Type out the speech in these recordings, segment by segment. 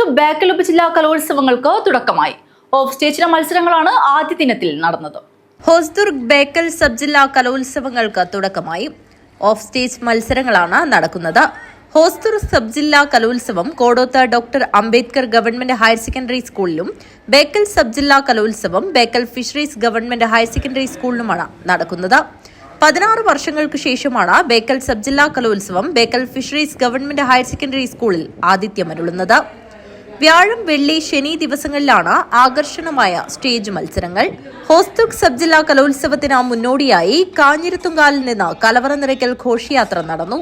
ഹോസ്ദുർഗ് ബേക്കൽ ജില്ലാ കലോത്സവങ്ങൾക്ക് തുടക്കമായി. ഓഫ് സ്റ്റേജിലെ മത്സരങ്ങളാണ് ആദ്യ ദിനത്തിൽ നടന്നത്. ഹോസ്ദുർഗ് ബേക്കൽ സബ് ജില്ലാ കലോത്സവങ്ങൾക്ക് തുടക്കമായി. ഓഫ് സ്റ്റേജ് മത്സരങ്ങളാണ് നടക്കുന്നത്. ഹോസ്ദുർഗ് സബ് ജില്ലാ കലോത്സവം Kodoth doctor Ambedkar government higher secondary സ്കൂളിലും ബേക്കൽ സബ് ജില്ലാ കലോത്സവം Bekal fisheries government higher secondary സ്കൂളിലുമാണ് നടക്കുന്നത്. പതിനാറ് വർഷങ്ങൾക്ക് ശേഷമാണ് ബേക്കൽ സബ് ജില്ലാ കലോത്സവം Bekal fisheries government higher secondary സ്കൂളിൽ ആതിഥ്യമരുളുന്നത്. വ്യാഴം വെള്ളി ശനി ദിവസങ്ങളിലാണ് ആകർഷണമായ സ്റ്റേജ് മത്സരങ്ങൾ. ഹോസ്തുക് സബ് ജില്ലാ കലോത്സവത്തിന് മുന്നോടിയായി കാഞ്ഞിരത്തുങ്കാലിൽ നിന്ന് കലവറ നിറയ്ക്കൽ ഘോഷയാത്ര നടന്നു.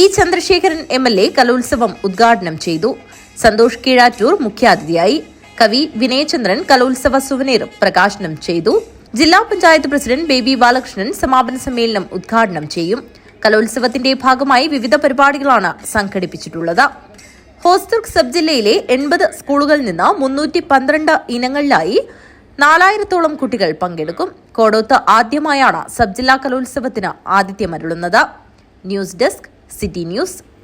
E Chandrasekharan M L A കലോത്സവം ഉദ്ഘാടനം ചെയ്തു. സന്തോഷ് കീഴാറ്റൂർ മുഖ്യാതിഥിയായി. കവി വിനയചന്ദ്രൻ കലോത്സവ സുവനീർ പ്രകാശനം ചെയ്തു. ജില്ലാ പഞ്ചായത്ത് പ്രസിഡന്റ് ബേബി ബാലകൃഷ്ണൻ സമാപന സമ്മേളനം ഉദ്ഘാടനം ചെയ്യും. കലോത്സവത്തിന്റെ ഭാഗമായി വിവിധ പരിപാടികളാണ് സംഘടിപ്പിച്ചിട്ടുള്ളത്. ഹോസ്ദുർഗ് സബ് ജില്ലയിലെ എൺപത് സ്കൂളുകളിൽ നിന്ന് മുന്നൂറ്റി പന്ത്രണ്ട് ഇനങ്ങളിലായി നാലായിരത്തോളം കുട്ടികൾ പങ്കെടുക്കും. കോടോത്ത് ആദ്യമായാണ് സബ് ജില്ലാ കലോത്സവത്തിന് ആതിഥ്യമരുളുന്നത് ന്യൂസ് ഡെസ്ക് സിറ്റി ന്യൂസ്